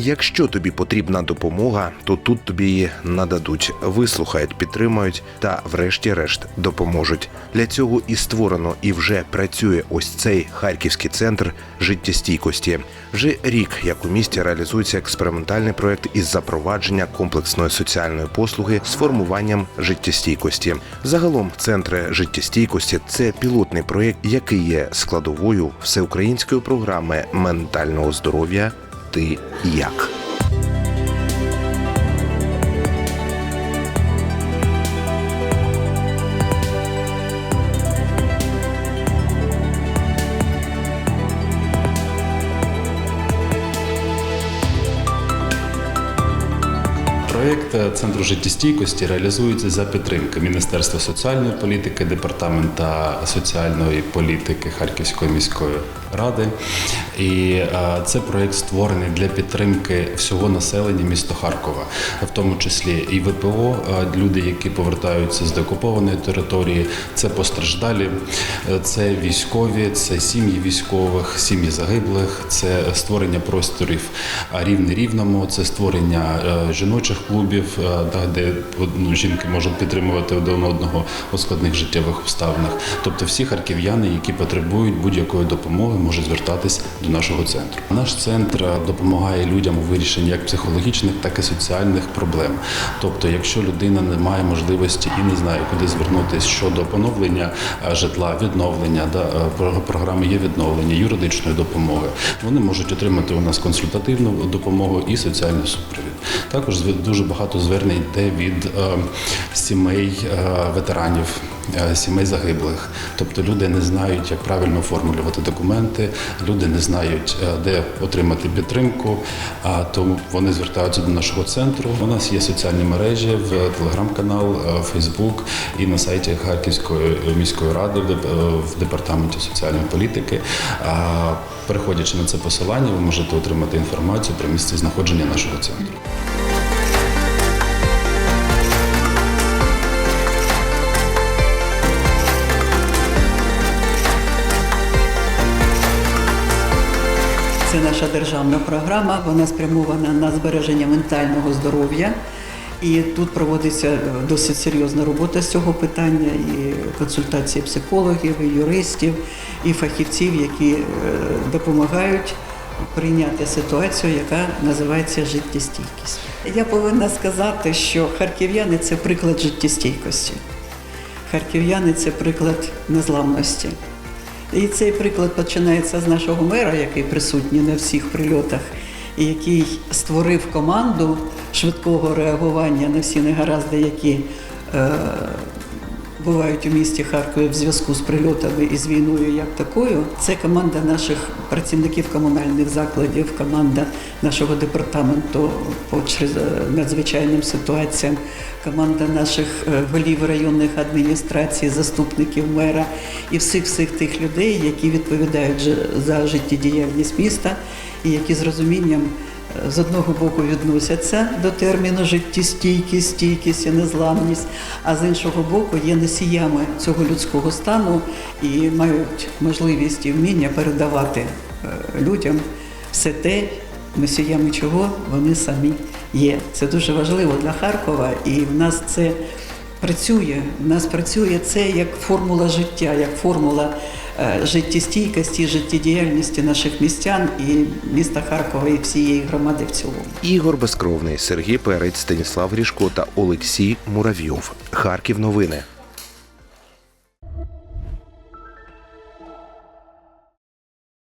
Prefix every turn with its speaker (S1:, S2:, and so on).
S1: Якщо тобі потрібна допомога, то тут тобі її нададуть, вислухають, підтримають та, врешті-решт, допоможуть. Для цього і створено і вже працює ось цей харківський центр життєстійкості. Вже рік, як у місті реалізується експериментальний проект із запровадження комплексної соціальної послуги з формуванням життєстійкості. Загалом центри життєстійкості це пілотний проект, який є складовою всеукраїнської програми ментального здоров'я Ти як.
S2: Проєкт Центру життєстійкості реалізується за підтримки Міністерства соціальної політики, Департамента соціальної політики Харківської міської ради. І е, це проєкт створений для підтримки всього населення міста Харкова, в тому числі і ВПО, е, люди, які повертаються з деокупованої території, це постраждалі, е, це військові, це сім'ї військових, сім'ї загиблих, це створення просторів рівне рівному, це створення жіночих клубів, де жінки можуть підтримувати один одного у складних життєвих обставинах. Тобто всі харків'яни, які потребують будь-якої допомоги, можуть звертатись до нашого центру. Наш центр допомагає людям у вирішенні як психологічних, так і соціальних проблем. Тобто, якщо людина не має можливості і не знає, куди звернутися щодо поновлення е, житла, відновлення, да, е, програми є відновлення, юридичної допомоги, вони можуть отримати у нас консультативну допомогу і соціальний супровід. Також дуже багато звернень йде від е, сімей ветеранів, сімей загиблих. Тобто люди не знають, як правильно оформлювати документи, люди не знають, е, де отримати підтримку, а тому вони звертаються до нашого центру. У нас є соціальні мережі, в телеграм-канал, е, Фейсбук і на сайті Харківської міської ради е, в департаменті соціальної політики. А, Переходячи на це посилання, ви можете отримати інформацію про місце знаходження нашого центру.
S3: Це наша державна програма. Вона спрямована на збереження ментального здоров'я. І тут проводиться е, досить серйозна робота з цього питання, і консультації психологів, і юристів, і фахівців, які е, допомагають прийняти ситуацію, яка називається життєстійкість. Я повинна сказати, що харків'яни це приклад життєстійкості. Харків'яни це приклад незламності. І цей приклад починається з нашого мера, який присутній на всіх прильотах, який створив команду швидкого реагування на всі негаразди, які е, бувають у місті Харкові в зв'язку з прильотами і з війною як такою. Це команда наших працівників комунальних закладів, команда нашого департаменту по чрез- надзвичайним ситуаціям, команда наших е, голів районних адміністрацій, заступників мера і всіх всіх тих людей, які відповідають за життєдіяльність міста і які з розумінням е, з одного боку відносяться до терміну життєстійкість, стійкість і незламність, а з іншого боку є носіями цього людського стану і мають можливість і вміння передавати е, людям все те, носіями чого вони самі є. Це дуже важливо для Харкова, і в нас це працює. В нас працює це як формула життя, як формула життєстійкості, життєдіяльності наших містян і міста Харкова і всієї громади в цілому.
S1: Ігор Безкровний, Сергій Перець, Станіслав Грішко та Олексій Муравйов. Харків новини.